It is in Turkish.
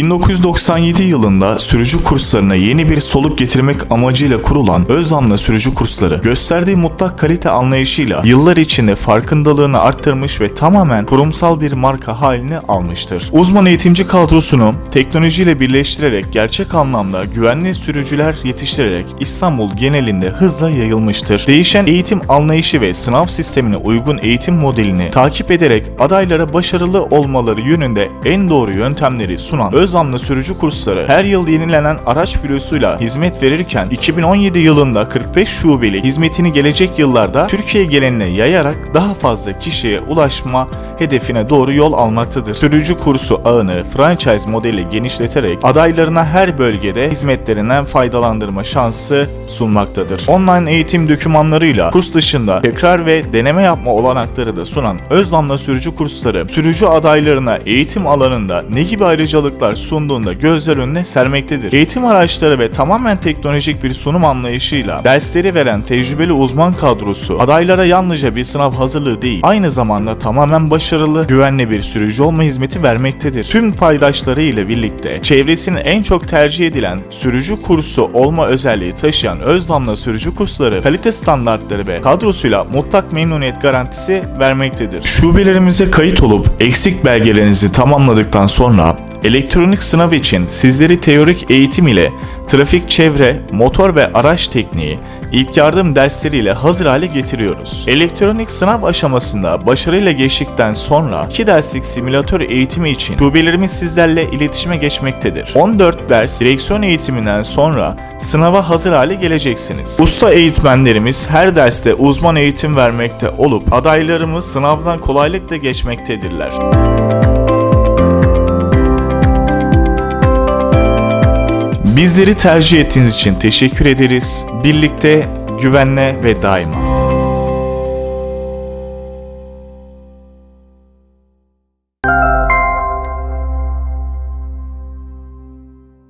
1997 yılında sürücü kurslarına yeni bir soluk getirmek amacıyla kurulan Özam'la sürücü kursları gösterdiği mutlak kalite anlayışıyla yıllar içinde farkındalığını arttırmış ve tamamen kurumsal bir marka halini almıştır. Uzman eğitimci kadrosunu teknolojiyle birleştirerek gerçek anlamda güvenli sürücüler yetiştirerek İstanbul genelinde hızla yayılmıştır. Değişen eğitim anlayışı ve sınav sistemine uygun eğitim modelini takip ederek adaylara başarılı olmaları yönünde en doğru yöntemleri sunan Özamlı sürücü kursları her yıl yenilenen araç filosuyla hizmet verirken 2017 yılında 45 şubeli hizmetini gelecek yıllarda Türkiye geneline yayarak daha fazla kişiye ulaşma hedefine doğru yol almaktadır. Sürücü kursu ağını franchise modeli genişleterek adaylarına her bölgede hizmetlerinden faydalandırma şansı sunmaktadır. Online eğitim dokümanlarıyla kurs dışında tekrar ve deneme yapma olanakları da sunan Özlamla sürücü kursları sürücü adaylarına eğitim alanında ne gibi ayrıcalıklar sunduğunda gözler önüne sermektedir. Eğitim araçları ve tamamen teknolojik bir sunum anlayışıyla dersleri veren tecrübeli uzman kadrosu adaylara yalnızca bir sınav hazırlığı değil, aynı zamanda tamamen başarılı, güvenli bir sürücü olma hizmeti vermektedir. Tüm paydaşları ile birlikte çevresinin en çok tercih edilen sürücü kursu olma özelliği taşıyan Özdamla sürücü kursları kalite standartları ve kadrosuyla mutlak memnuniyet garantisi vermektedir. Şubelerimize kayıt olup eksik belgelerinizi tamamladıktan sonra Elektronik sınav için sizleri teorik eğitim ile trafik çevre, motor ve araç tekniği, ilk yardım dersleriyle hazır hale getiriyoruz. Elektronik sınav aşamasında başarıyla geçtikten sonra 2 derslik simülatör eğitimi için şubelerimiz sizlerle iletişime geçmektedir. 14 ders direksiyon eğitiminden sonra sınava hazır hale geleceksiniz. Usta eğitmenlerimiz her derste uzman eğitim vermekte olup adaylarımız sınavdan kolaylıkla geçmektedirler. Bizleri tercih ettiğiniz için teşekkür ederiz. Birlikte güvenle ve daima.